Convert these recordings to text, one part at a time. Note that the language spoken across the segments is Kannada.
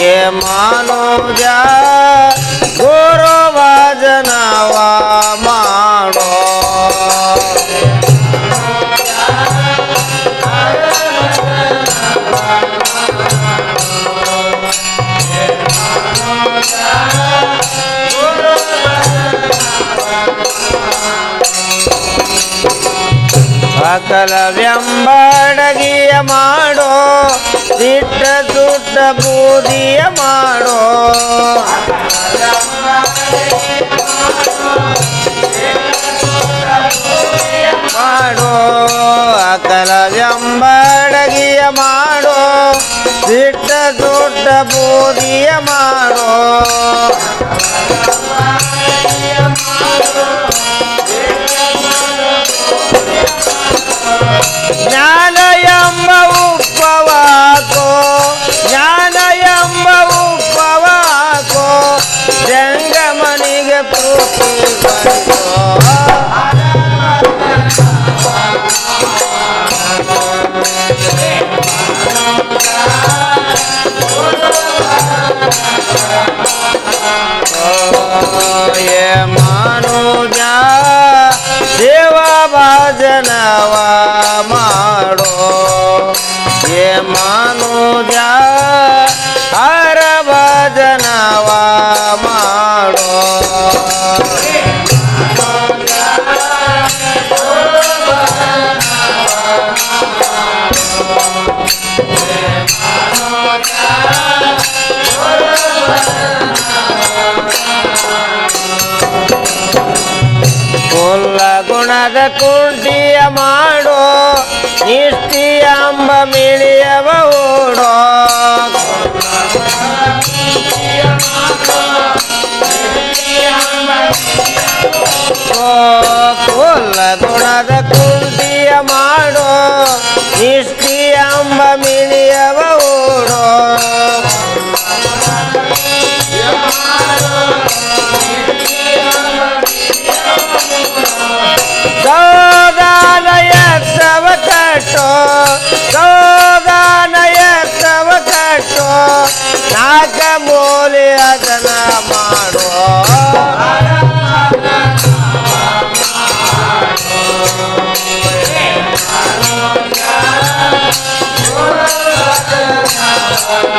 ये मानो जा ಸಕಲವೆಂಬಡಗಿಯ ಮಾಡೋ ದಿಟ್ಟ ಸುಟ್ಟ ಬೂದಿಯ ಮಾಡೋ. ಮಾಡೋ ಅಕಲವೆಂಬಡಗಿಯ ಮಾಡೋ ದಿಟ್ಟ ಸುಟ್ಟ ಬೂದಿಯ ಮಾಡೋ. ಗುಣದ ಕುಂಟಿಯ ಮಾಡೋ ನಿಷ್ಠಿಯ ಅಂಬ ಮಿಳಿಯವ ಓಡೋ.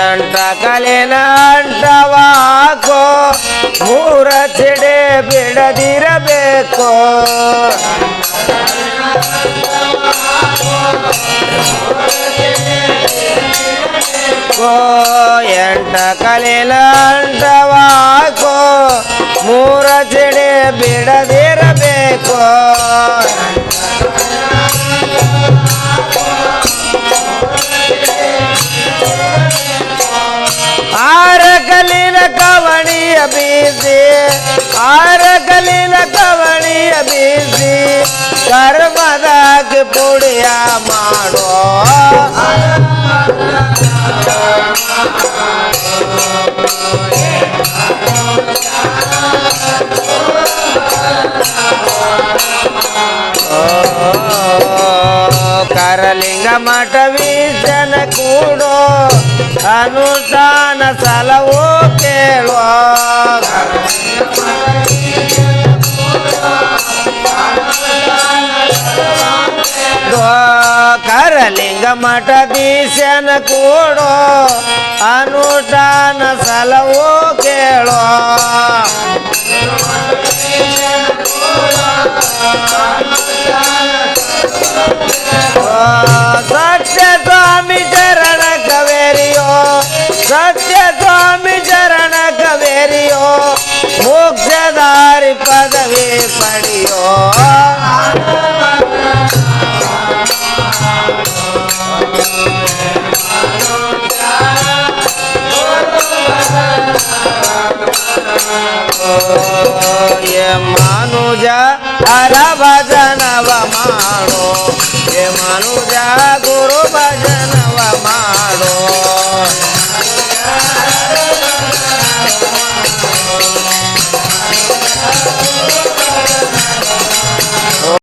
ಎಂಟ ಕಲಿನ ಅಂಟವಾಕೋ ಮೂರ ಚೆಡೆ ಬಿಡದಿರಬೇಕು ಕೋ ಎಂಟ ಕಲಿನ ಅಂಟವಾಕೋ ಮೂರ ಚೆಡೆ ಬಿಡದಿರಬೇಕು ಕಲಿನ ಕವಣಿಯ ಬೀಸಿ ಕರ್ಮದಾಗ ಪುಡಿಯ ಮಾಡೋ ಕರಲಿಂಗ ಮಠ ವೀಜನ ಕೂಡೋ ಅನುಷ್ಠಾನ ಸಲವೋ ಮಠದೀಶನ ಕೂಡೋ, ಅನುಷ್ಠಾನ ಸಲವೋ ಕೇಳೋ. ಸತ್ಯ ಸ್ವಾಮಿ ಚರಣ ಕವೇರಿಯೋ, ಸತ್ಯ ಸ್ವಾಮಿ ಚರಣ ಕವೇರಿಯೋ, ಮೋಕ್ಷದಾರಿ ಪದವಿ ಪಡೆಯೋ. ಮಾನುಜ ಹರ ಭಜನವ ಮಾಡೋ ಏ ಮನುಜ ಗುರು ಭಜನವ ಮಾಡೋ